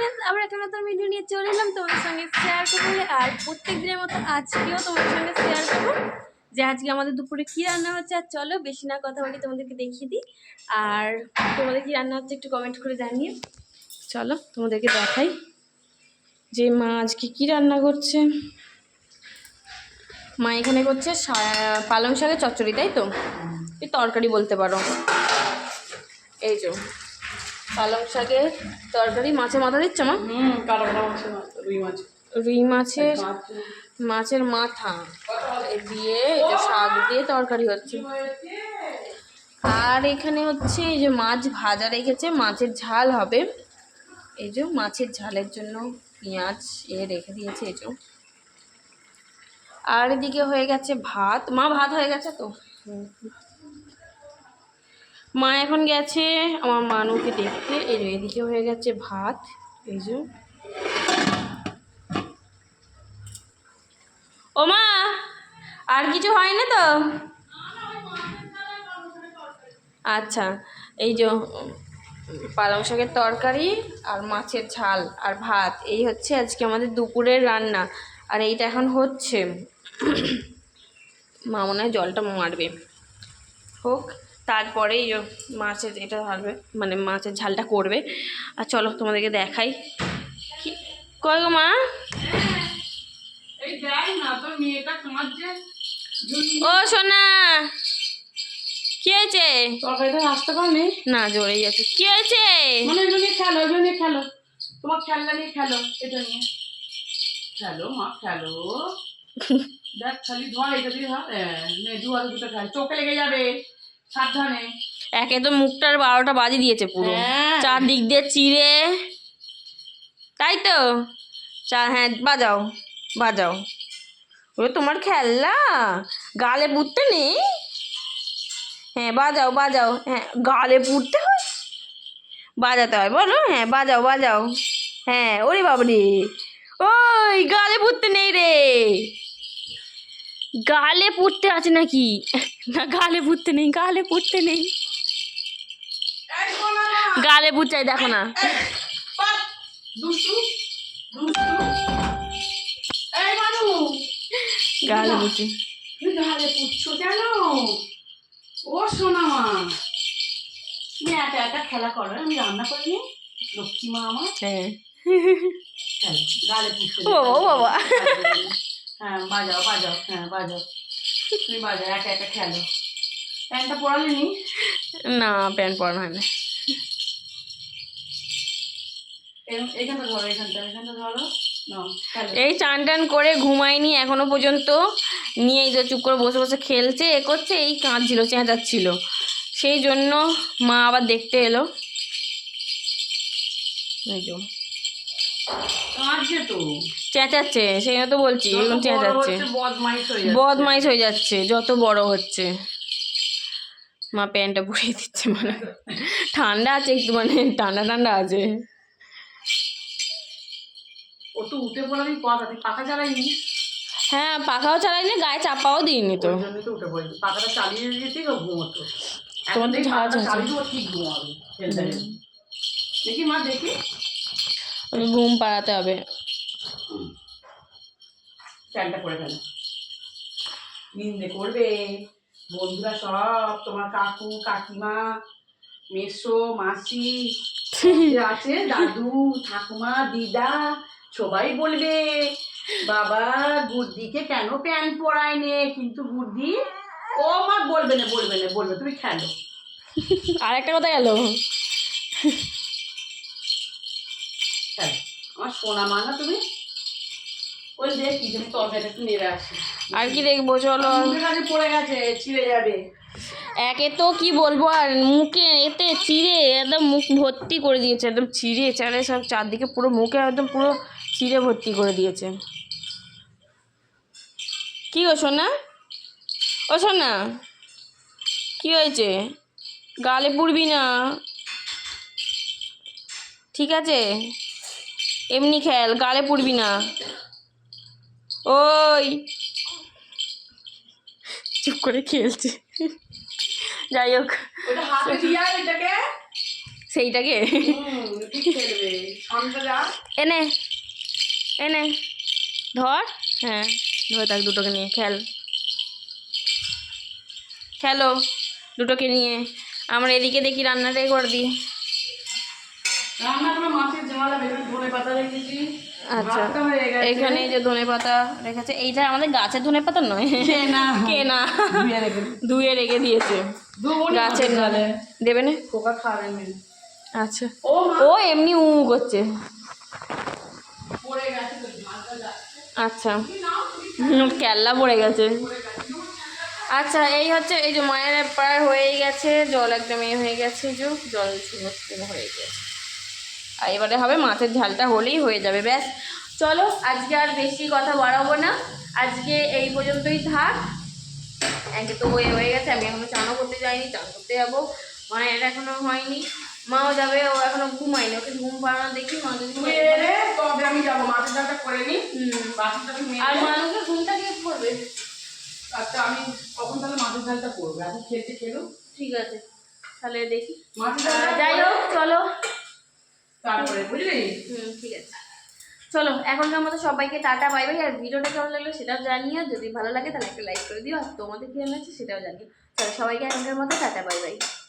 Friends আবার একটা নতুন ভিডিও নিয়ে চলে এলাম তোমাদের সঙ্গে শেয়ার করব আর প্রত্যেক দিনের মতো আজকেও তোমাদের সঙ্গে শেয়ার করব যে আজকে আমাদের দুপুরে কী রান্না হচ্ছে। আর চলো বেশি না কথা বলি তোমাদেরকে দেখিয়ে দিই। আর তোমাদের কী রান্না হচ্ছে একটু কমেন্ট করে জানিয়ে। চলো তোমাদেরকে দেখাই যে মা আজকে কী রান্না করছে। মা এখানে করছে পালং শাকের চচ্চড়ি, তাই তো? তরকারি বলতে পারো। এই যে। পালং শাকের তরকারি মাছের মাথা দিচ্ছ মা? রুই মাছের মাছের মাথা। দিয়ে যে শাক দিয়ে তরকারি হচ্ছে। আর এখানে হচ্ছে এই যে মাছ ভাজা রেখেছে মাছের ঝাল হবে। এই যে মাছের ঝালের জন্য পেঁয়াজ এ রেখে দিয়েছে এই যে। আর এদিকে হয়ে গেছে ভাত। মা ভাত হয়ে গেছে তো? হুম। মা এখন গেছে, আমার মানুকে দেখতে। এই যে এদিকে হয়ে গেছে ভাত, এই যে। ও মা, আর কিছু হয় না তো? আচ্ছা এই যে, পালং শাকের তরকারি আর মাছের ঝাল আর ভাত, এই হচ্ছে আজকে আমাদের দুপুরের রান্না। আর এইটা এখন হচ্ছে। মা মনে হয় জলটা মারবে। হোক। তারপরে এই মাছের এটা ঢালবে মানে মাছের ঝালটা করবে। আর চলো তোমাদেরকে দেখাই। কি? কয় গো মা? ও সোনা কি হয়েছে? আসতে পারনি না জোরেই আছে। কি হয়েছে? মানে খেলো নিয়ে খেলো। তোমার খেলনা নিয়ে খেলো এটা নিয়ে। খেলো মা খেলো। দেখ খালি ধর এটা দিয়ে ধর। দুটো খেল চোখে লেগে যাবে। সাবধানে। একে তো মুখটার বারোটা বাজি দিয়েছে পুরো। হ্যাঁ। চারদিক দিয়ে চিড়ে। তাই তো? চা হ্যাঁ বাজাও বাজাও। ওরে তোমার খেলনা? গালে পুড়তে নেই? হ্যাঁ বাজাও বাজাও। হ্যাঁ গালে পুড়তে হয়? বাজাতে হয় বলো। হ্যাঁ বাজাও বাজাও। হ্যাঁ ওরে বাবরে ওই গালে পুড়তে নেই রে। গালে পুড়তে আছে নাকি? না গালে পুড়তে নেই গালে পুড়তে নেই। গালে পুড়চাই দেখো না। গালে পুড়ছে গালে পুচ্ছো কেন ও সোনা মা তুমি একা একা খেলা করো আমি রান্না করিনি লক্ষ্মী মা আমার হ্যাঁ। গালে পুচ্ছো ও ও বাবা। হ্যাঁ বাজাও বাজাও হ্যাঁ বাজাও। নি? না প্যান্ট পরানো হয় না। এই চান টান করে ঘুমায়নি এখনও পর্যন্ত। নিয়ে এই যে চুপ করে বসে বসে খেলছে এ করছে এই কাঁদছিল চেঁচাচ্ছিল সেই জন্য মা আবার দেখতে এলো। এই চেঁচাচ্ছে সেই তো বলছি এখন চেঁচাচ্ছে। বদমাইশ হয়ে যাচ্ছে। যত বড় হচ্ছে। মা প্যান্টটা পরিয়ে দিচ্ছে মানে ঠান্ডা আছে একটু মানে ঠান্ডা ঠান্ডা আছে। ও তো উঠে পড়ারই কথা তুই পাখা চালাইনি? হ্যাঁ পাখাও চালাইনি গায়ে চাপাও দিইনি তো। পাখাটা চালিয়ে দিয়েছি ঘুমোতো তোমার তো ঝাড় খেলতে। দেখি মা দেখি। ওকে ঘুম পাড়াতে হবে। প্যান্টটা পরে ফেলো। নিন্দে করবে। বন্ধুরা সব তোমার কাকু কাকিমা মেসো মাসি আছে দাদু ঠাকুমা দিদা সবাই বলবে বাবা গুড্ডিকে কেন প্যান্ট পরায় নে কিন্তু গুড্ডি ও মা বলবে না বলবে না বলবে। তুমি খেলো। আর একটা কথা গেল। খেলো আমার সোনা মা না তুমি? ওই দেখি তুমি তরকারিটা একটু নেড়ে আসি আর কি দেখব চলো। কাছে পড়ে গেছে ছিঁড়ে যাবে। একে তো কি বলব আর মুখে এতে চিড়ে একদম মুখ ভর্তি করে দিয়েছে একদম চিড়ে চারে সব চারদিকে পুরো মুখে একদম পুরো চিড়ে ভর্তি করে দিয়েছে। কি গো সোনা? ও সোনা কি হয়েছে? গালে পুড়বি না। ঠিক আছে? এমনি খেল গালে পুড়বি না। ওই। চুপ করে খেলছে। যাই হোক। ওটা হাতে দিয়া এটাকে? সেইটাকে। এনে এনে ধর। হ্যাঁ ধরে থাক দুটোকে নিয়ে খেল। খেলো দুটোকে নিয়ে। আমরা এদিকে দেখি রান্নাটাই করে দিই। আচ্ছা এখানে যে ধনে পাতা রেখেছে এইটা আমাদের গাছের ধনে পাতা নয়। কেনা। কেনা। ধুয়ে রেখে দিয়েছে। গাছের মাছের ডালে দেবে না। পোকা খাবে আচ্ছা। ও ও এমনি উ করছে। আচ্ছা। হুম, ক্যাল্লা পড়ে গেছে। আচ্ছা এই হচ্ছে এই যে মায়ের প্রায় হয়েই গেছে জল একদম এ হয়ে গেছে যে জল হয়ে গেছে। এবারে হবে মাছের ঝালটা হলেই হয়ে যাবে ব্যাস। চলো আজকে আর বেশি কথা বাড়াবো না। আজকে এই পর্যন্তই থাক। একে তো হয়ে হয়ে গেছে আমি এখনও চানও করতে যাইনি চান করতে যাব। মায়ের এখনও হয়নি। মাও যাবে ও এখনও ঘুমায়নি ওকে ঘুম পাড়ানো দেখি মা যদি তবে আমি যাব মাছের ঝালটা করে নি। হুম। বাকিটা তুমি আর মেরে- মানুষের ঘুমটা কে করবে আচ্ছা আমি কখন তাহলে মাছের ঝালটা করব? এখন খেতে খেলো ঠিক আছে তাহলে দেখি। যাই হোক চলো। হুম, ঠিক আছে। চলো এখনকার মতো সবাইকে টাটা, বাই বাই। আর ভিডিওটা কেমন লাগল সেটাও জানিও। যদি ভালো লাগে তাহলে একটা লাইক করে দিও। আর তোমাদের কেমন আছে সেটাও জানিও। চলো, সবাইকে এখনকার মতো টাটা, বাই বাই।